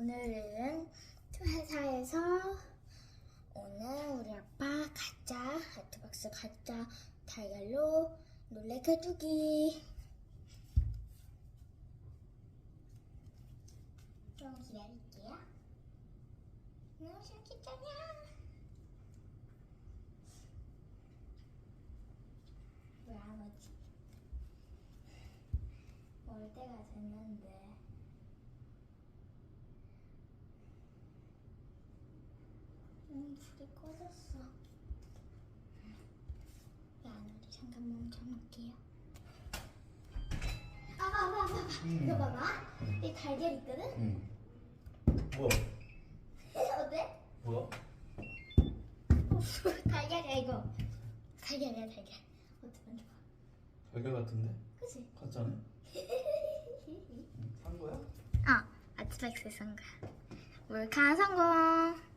오늘은 회사에서 오늘 우리 아빠 가짜 하트박스 가짜 다이얼로 놀래켜주기. 좀 기다릴게요. 너무 재밌겠잖아. 왜안 오지? 올 때가 됐는데 음, 불이 꺼졌어. 야, 우리 잠깐 멈춰놓을게요. 아, 봐봐, 봐봐, 봐봐. 이거 봐봐. 이 달걀 있거든? 응. 뭐야? 어때? 뭐야? 달걀이야, 이거. 달걀이야, 달걀. 어떻게 만져봐. 달걀 같은데? 그치? 가짜네? 산 거야? 어, 아트박스 산 거야. 몰카 성공!